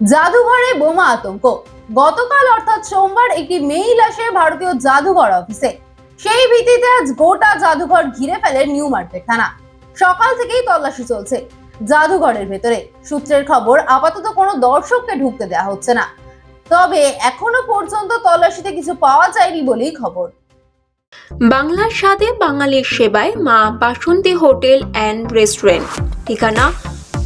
জাদুঘরে বোমা আতঙ্ক। গতকাল অর্থাৎ সোমবার একটি মেইল আসে ভারতীয় জাদুঘর অফিসে। সেই ভিত্তিতে আজ গোটা জাদুঘর ঘিরে ফেলে নিউ মার্কেট থানা। সকাল থেকেই তল্লাশি চলছে জাদুঘরের ভেতরে। সূত্রের খবর, আপাতত কোনো দর্শককে ঢুকতে দেওয়া হচ্ছে না। তবে এখনও পর্যন্ত তল্লাশিতে কিছু পাওয়া যায়নি বলেই খবর। বাংলার স্বাদে বাঙালির সেবায় মা বাসন্তী হোটেল অ্যান্ড রেস্টুরেন্ট। ঠিকানা